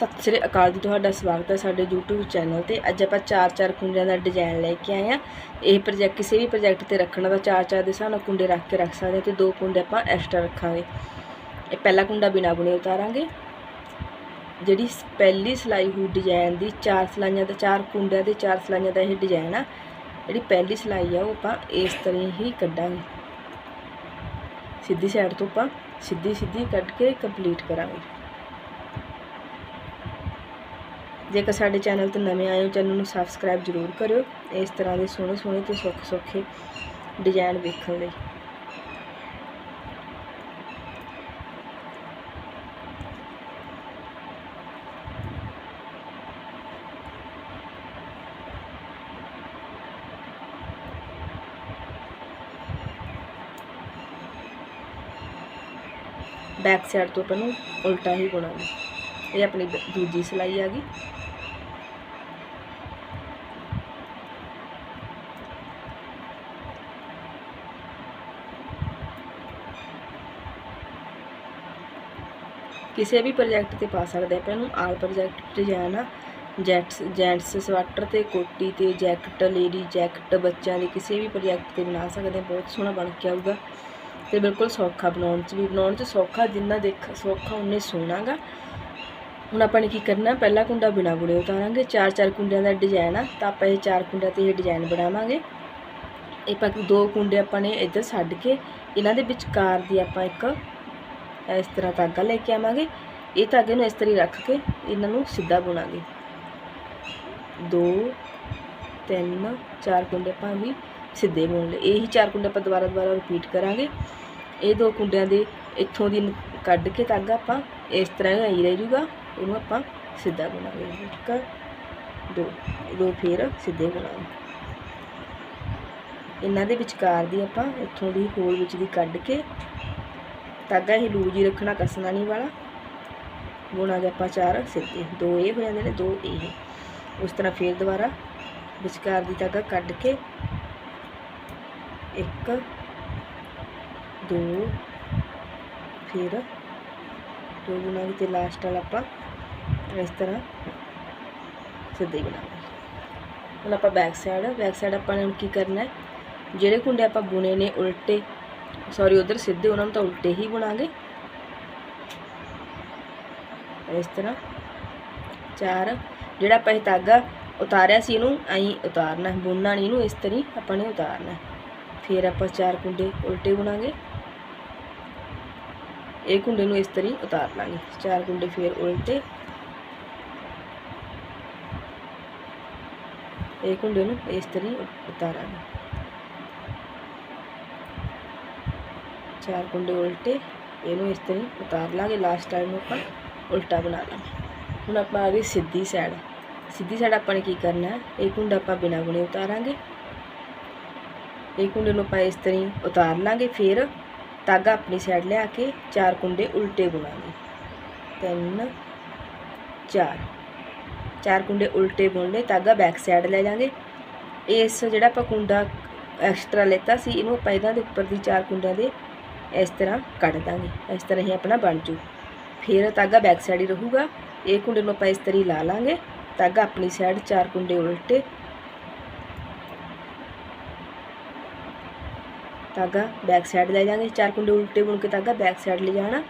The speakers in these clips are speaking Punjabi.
ਸਤਿ ਸ੍ਰੀ ਅਕਾਲ ਜੀ, ਤੁਹਾਡਾ ਸਵਾਗਤ ਹੈ ਸਾਡੇ YouTube ਚੈਨਲ ਤੇ। ਅੱਜ ਆਪਾਂ ਚਾਰ ਚਾਰ ਕੁੰਡਿਆਂ ਦਾ ਡਿਜ਼ਾਈਨ ਲੈ ਕੇ ਆਏ ਆ ਇਹ ਪ੍ਰੋਜੈਕਟ ਕਿਸੇ ਵੀ ਪ੍ਰੋਜੈਕਟ ਤੇ ਰੱਖਣਾ ਤਾਂ ਚਾਰ ਚਾਰ ਦੇ ਹਿਸਾਬ ਨਾਲ ਕੁੰਡੇ ਰੱਖ ਕੇ ਰੱਖ ਸਕਦੇ ਹਾਂ ਤੇ ਦੋ ਕੁੰਡੇ ਆਪਾਂ ਐਕਸਟਰਾ ਰੱਖਾਂਗੇ। ਇਹ ਪਹਿਲਾ ਕੁੰਡਾ ਬਿਨਾ ਬੁਣੇ ਉਤਾਰਾਂਗੇ। ਜਿਹੜੀ ਸ- ਪਹਿਲੀ ਸਿਲਾਈ ਹੋਈ ਡਿਜ਼ਾਈਨ ਦੀ, ਚਾਰ ਸਿਲਾਈਆਂ ਦਾ ਚਾਰ ਕੁੰਡਿਆਂ ਦੇ ਚਾਰ ਸਿਲਾਈਆਂ ਦਾ ਇਹ ਡਿਜ਼ਾਈਨ ਆ। ਜਿਹੜੀ ਪਹਿਲੀ ਸਿਲਾਈ ਆ ਉਹ ਆਪਾਂ ਇਸ ਤਰ੍ਹਾਂ ਹੀ ਕੱਢਾਂਗੇ। ਸਿੱਧੀ ਸਾਈਡ ਤੋਂ ਆਪਾਂ ਸਿੱਧੀ ਸਿੱਧੀ ਕੱਢ ਕੇ ਕੰਪਲੀਟ ਕਰਾਂਗੇ। ਜੇਕਰ ਸਾਡੇ ਚੈਨਲ ਤੇ ਨਵੇਂ ਆਏ ਹੋ, ਚੈਨਲ ਨੂੰ ਸਬਸਕ੍ਰਾਈਬ ਜ਼ਰੂਰ ਕਰਿਓ। ਇਸ ਤਰ੍ਹਾਂ ਦੇ ਸੋਹਣੇ ਸੋਹਣੇ ਤੇ ਸੁੱਖ ਸੁੱਖੇ ਡਿਜ਼ਾਈਨ ਵੇਖਣ ਲਈ। ਬੈਕ ਸਾਈਡ ਤੋਂ ਆਪਾਂ ਨੂੰ ਉਲਟਾ ਹੀ ਬੁਣਾਂਗੇ ਇਹ ਆਪਣੀ ਦੂਜੀ ਸਿਲਾਈ ਆ ਗਈ। ਕਿਸੇ ਵੀ ਪ੍ਰੋਜੈਕਟ ਤੇ ਪਾ ਸਕਦੇ ਆਪਾਂ ਇਹਨੂੰ ਆਲ ਪ੍ਰੋਜੈਕਟ ਡਿਜ਼ਾਈਨ ਆ ਜੈਟਸ, ਜੈਂਟਸ ਸਵੈਟਰ ਤੇ ਕੋਟੀ ਤੇ ਜੈਕਟ, ਲੇਡੀ ਜੈਕਟ, ਬੱਚਿਆਂ ਦੇ ਕਿਸੇ ਵੀ ਪ੍ਰੋਜੈਕਟ ਤੇ ਬਣਾ ਸਕਦੇ ਹਾਂ। ਬਹੁਤ ਸੋਹਣਾ ਬਣ ਕੇ ਆਊਗਾ ਤੇ ਬਿਲਕੁਲ ਸੌਖਾ ਬਣਾਉਣ 'ਚ ਵੀ, ਬਣਾਉਣ 'ਚ ਸੌਖਾ ਜਿੰਨਾ ਦੇਖ, ਸੌਖਾ ਉਨੇ ਸੋਹਣਾਗਾ। ਹੁਣ ਆਪਾਂ ਨੇ ਕੀ ਕਰਨਾ, ਪਹਿਲਾ ਕੁੰਡਾ ਬਿਨਾ ਬੁਣੇ ਉਤਾਰਾਂਗੇ। ਚਾਰ ਚਾਰ ਕੁੰਡਿਆਂ ਦਾ ਡਿਜ਼ਾਈਨ ਆ, ਤਾਂ ਆਪਾਂ ਇਹ ਚਾਰ ਕੁੰਡਿਆਂ ਤੇ ਇਹ ਡਿਜ਼ਾਈਨ ਬਣਾਵਾਂਗੇ। ਇਹ ਆਪਾਂ ਦੋ ਕੁੰਡੇ ਆਪਾਂ ਨੇ ਇੱਧਰ ਛੱਡ ਕੇ, ਇਹਨਾਂ ਦੇ ਵਿਚਕਾਰ ਦੀ ਆਪਾਂ ਇੱਕ ਇਸ ਤਰ੍ਹਾਂ ਧਾਗਾ ਲੈ ਕੇ ਆਵਾਂਗੇ। ਇਹ ਧਾਗੇ ਨੂੰ ਇਸ ਤਰ੍ਹਾਂ ਹੀ ਰੱਖ ਕੇ ਇਹਨਾਂ ਨੂੰ ਸਿੱਧਾ ਬੁਣਾਂਗੇ। ਦੋ, ਤਿੰਨ, ਚਾਰ ਕੁੰਡੇ ਆਪਾਂ ਵੀ ਸਿੱਧੇ ਬੁਣ ਲਏ। ਇਹੀ ਚਾਰ ਕੁੰਡੇ ਆਪਾਂ ਦੁਬਾਰਾ ਦੁਬਾਰਾ ਰਿਪੀਟ ਕਰਾਂਗੇ। ਇਹ ਦੋ ਕੁੰਡਿਆਂ ਦੇ ਇੱਥੋਂ ਦੀ ਕੱਢ ਕੇ ਧਾਗਾ ਆਪਾਂ ਇਸ ਤਰ੍ਹਾਂ ਹੀ ਰਹਿ ਜੂਗਾ ਇਹਨੂੰ ਆਪਾਂ ਸਿੱਧਾ ਬੁਣਾਂਗੇ। ਇੱਕ, ਦੋ ਦੋ ਫੇਰ ਸਿੱਧੇ ਬੁਣਾਂਗੇ। ਇਹਨਾਂ ਦੇ ਵਿਚਕਾਰ ਦੀ ਆਪਾਂ ਇੱਥੋਂ ਦੀ ਹੋਲ ਵਿੱਚ ਦੀ ਕੱਢ ਕੇ ਧਾਗਾ ਇਹ ਲੂਜ ਹੀ ਰੱਖਣਾ ਕੱਸਣਾ ਨਹੀਂ ਵਾਲਾ। ਬੁਣਾਂਗੇ ਆਪਾਂ ਚਾਰ, ਸਿੱਧੇ। ਦੋ ਇਹ ਹੋ ਜਾਂਦੇ ਨੇ, ਦੋ ਇਹ ਉਸ ਤਰ੍ਹਾਂ ਫੇਰ ਦੁਬਾਰਾ ਵਿਚਕਾਰ ਦੀ ਧਾਗਾ ਕੱਢ ਕੇ ਇੱਕ, ਦੋ, ਫਿਰ ਦੋ ਬੁਣਾਂਗੇ ਤੇ ਲਾਸਟ ਵਾਲਾ ਆਪਾਂ ਇਸ ਤਰ੍ਹਾਂ ਸਿੱਧੇ ਬਣਾਵਾਂਗੇ। ਹੁਣ ਆਪਾਂ ਬੈਕ ਸਾਈਡ ਬੈਕ ਸਾਈਡ ਆਪਾਂ ਨੇ ਕੀ ਕਰਨਾ ਹੈ? ਜਿਹੜੇ ਕੁੰਡੇ ਆਪਾਂ ਬੁਣੇ ਨੇ ਉਲਟੇ ਸੌਰੀ ਉਧਰ ਸਿੱਧੇ ਉਹਨਾਂ ਨੂੰ ਤਾਂ ਉਲਟੇ ਹੀ ਬੁਣਾਂਗੇ ਇਸ ਤਰ੍ਹਾਂ ਚਾਰ ਜਿਹੜਾ ਆਪਾਂ ਇਹ ਧਾਗਾ ਉਤਾਰਿਆ ਸੀ ਇਹਨੂੰ ਐਂ ਉਤਾਰਨਾ ਹੈ, ਬੁਣਨਾ ਨਹੀਂ ਇਹਨੂੰ ਇਸ ਤਰ੍ਹਾਂ ਹੀ ਆਪਾਂ ਨੇ ਉਤਾਰਨਾ ਫਿਰ ਆਪਾਂ ਚਾਰ ਕੁੰਡੇ ਉਲਟੇ ਬੁਣਾਂਗੇ। ਇਹ ਕੁੰਡੇ ਨੂੰ ਇਸ ਤਰ੍ਹਾਂ ਹੀ ਉਤਾਰ ਲਾਂਗੇ। ਚਾਰ ਕੁੰਡੇ ਫਿਰ ਉਲਟੇ। ਇਹ ਕੁੰਡੇ ਨੂੰ ਇਸ ਤਰ੍ਹਾਂ ਹੀ ਉਤਾਰਾਂਗੇ। ਚਾਰ ਕੁੰਡੇ ਉਲਟੇ, ਇਹਨੂੰ ਇਸ ਤਰ੍ਹਾਂ ਹੀ ਉਤਾਰ ਲਾਂਗੇ ਲਾਸਟ ਟਾਈਮ ਨੂੰ ਆਪਾਂ, ਉਲਟਾ ਬਣਾ ਲਾਂਗੇ। ਹੁਣ ਆਪਾਂ ਆ ਗਏ ਸਿੱਧੀ ਸਾਈਡ ਸਿੱਧੀ ਸਾਈਡ ਆਪਾਂ ਨੇ ਕੀ ਕਰਨਾ ਹੈ? ਇਹ ਕੁੰਡਾ ਆਪਾਂ ਬਿਨਾਂ ਬੁਣੇ ਉਤਾਰਾਂਗੇ। ਇਹ ਕੁੰਡੇ ਨੂੰ ਆਪਾਂ ਇਸ ਤਰ੍ਹਾਂ ਹੀ ਉਤਾਰ ਲਾਂਗੇ, ਫਿਰ ਧਾਗਾ ਆਪਣੀ ਸਾਈਡ ਲਿਆ ਕੇ ਚਾਰ ਕੁੰਡੇ ਉਲਟੇ ਬੁਣਾਂਗੇ। ਤਿੰਨ, ਚਾਰ। ਚਾਰ ਕੁੰਡੇ ਉਲਟੇ ਬੁਣ ਲਏ ਧਾਗਾ ਬੈਕ ਸਾਈਡ ਲੈ ਜਾਾਂਗੇ ਇਸ ਜਿਹੜਾ ਆਪਾਂ ਕੁੰਡਾ ਐਕਸਟਰਾ ਲੈਤਾ ਸੀ, ਇਹਨੂੰ ਆਪਾਂ ਇਹਨਾਂ ਦੇ ਉੱਪਰ ਦੀ ਚਾਰ ਕੁੰਡਿਆਂ ਦੇ ਇਸ ਤਰ੍ਹਾਂ ਕੱਢ ਦਾਂਗੇ, ਇਸ ਤਰ੍ਹਾਂ ਹੀ ਆਪਣਾ ਬਣ ਜੂ। ਫਿਰ ਤਾਗਾ ਬੈਕ ਸਾਈਡ ਹੀ ਰਹੂਗਾ, ਇਹ ਕੁੰਡੇ ਨੂੰ ਆਪਾਂ ਇਸ ਤਰ੍ਹਾਂ ਹੀ ਲਾ ਲਾਂਗੇ ਧਾਗਾ ਆਪਣੀ ਸਾਈਡ ਚਾਰ ਕੁੰਡੇ ਉਲਟੇ। ਤਾਗਾ ਬੈਕ ਸਾਈਡ ਲੈ ਜਾਾਂਗੇ, ਚਾਰ ਕੁੰਡੇ ਉਲਟੇ ਬੁਣ ਕੇ ਤਾਗਾ ਬੈਕ ਸਾਈਡ ਲੈ ਜਾਣਾ।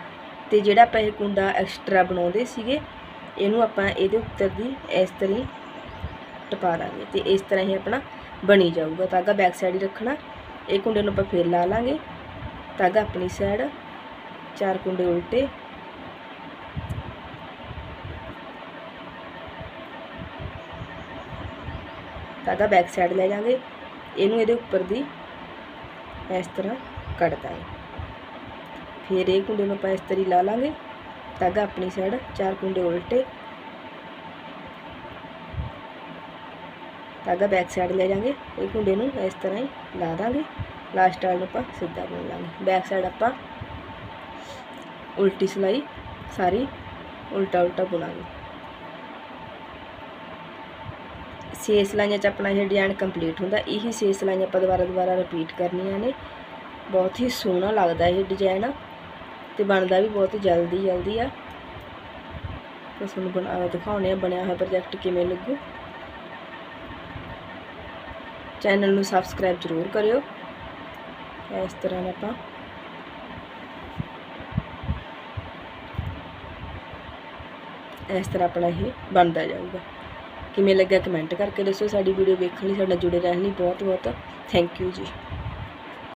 ਤੇ ਜਿਹੜਾ ਆਪਾਂ ਇਹ ਕੁੰਡਾ ਐਕਸਟਰਾ ਬਣਾਉਂਦੇ ਸੀਗੇ, ਇਹਨੂੰ ਆਪਾਂ ਇਹਦੇ ਉੱਤਰ ਦੀ ਇਸ ਤਰ੍ਹਾਂ ਹੀ ਟਪਾ ਦਾਂਗੇ ਤੇ ਇਸ ਤਰ੍ਹਾਂ ਹੀ ਆਪਣਾ ਬਣੀ ਜਾਊਗਾ। ਤਾਗਾ ਬੈਕ ਸਾਈਡ ਹੀ ਰੱਖਣਾ, ਇਹ ਕੁੰਡੇ ਨੂੰ ਆਪਾਂ ਫੇਰ ਲਾ ਲਾਂਗੇ। ਧਾਗਾ ਆਪਣੀ ਸਾਈਡ ਚਾਰ ਕੁੰਡੇ ਉਲਟੇ। ਧਾਗਾ ਬੈਕ ਸਾਈਡ ਲੈ ਜਾਾਂਗੇ ਇਹਨੂੰ ਇਹਦੇ ਉੱਪਰ ਦੀ ਇਸ ਤਰ੍ਹਾਂ ਕੱਢ ਦਾਂਗੇ। ਫਿਰ ਇਹ ਕੁੰਡੇ ਨੂੰ ਆਪਾਂ ਇਸ ਤਰ੍ਹਾਂ ਹੀ ਲਾ ਲਾਂਗੇ। ਧਾਗਾ ਆਪਣੀ ਸਾਈਡ ਚਾਰ ਕੁੰਡੇ ਉਲਟੇ। ਧਾਗਾ ਬੈਕ ਸਾਈਡ ਲੈ ਜਾਾਂਗੇ ਇਹ ਕੁੰਡੇ ਨੂੰ ਇਸ ਤਰ੍ਹਾਂ ਹੀ ਲਾ ਦਾਂਗੇ। ਲਾਸਟ ਵਾਲ ਨੂੰ ਆਪਾਂ ਸਿੱਧਾ ਬੁਣ ਲਾਂਗੇ। ਬੈਕ ਸਾਈਡ ਆਪਾਂ ਉਲਟੀ ਸਿਲਾਈ, ਸਾਰੀ ਉਲਟਾ ਉਲਟਾ ਬੁਣਾਂਗੇ ਛੇ ਸਲਾਈਆਂ ਚ ਆਪਣਾ ਇਹ ਡਿਜ਼ਾਈਨ ਕੰਪਲੀਟ ਹੁੰਦਾ। ਇਹੀ ਛੇ ਸਲਾਈਆਂ ਆਪਾਂ ਦੁਬਾਰਾ ਦੁਬਾਰਾ ਰਿਪੀਟ ਕਰਨੀਆਂ ਨੇ। ਬਹੁਤ ਹੀ ਸੋਹਣਾ ਲੱਗਦਾ ਇਹ ਡਿਜ਼ਾਈਨ ਤੇ ਬਣਦਾ ਵੀ ਬਹੁਤ ਜਲਦੀ ਜਲਦੀ ਆ। ਬਸ ਤੁਹਾਨੂੰ ਬਣਾ ਦਿਖਾਉਣੇ ਆ ਬਣਿਆ ਹੋਇਆ ਪ੍ਰੋਜੈਕਟ ਕਿਵੇਂ ਲੱਗੂ। ਚੈਨਲ ਨੂੰ ਸਬਸਕ੍ਰਾਈਬ ਜ਼ਰੂਰ ਕਰਿਓ। ਇਸ ਤਰ੍ਹਾਂ ਨਾਲ ਆਪਾਂ ਇਸ ਤਰ੍ਹਾਂ ਆਪਣਾ ਇਹ ਬਣਦਾ ਜਾਊਗਾ। ਕਿਵੇਂ ਲੱਗਿਆ ਕਮੈਂਟ ਕਰਕੇ ਦੱਸੋ, ਸਾਡੀ ਵੀਡੀਓ ਵੇਖਣ ਲਈ, ਸਾਡਾ ਜੁੜੇ ਰਹਿਣ ਲਈ ਬਹੁਤ ਬਹੁਤ ਥੈਂਕ ਯੂ ਜੀ।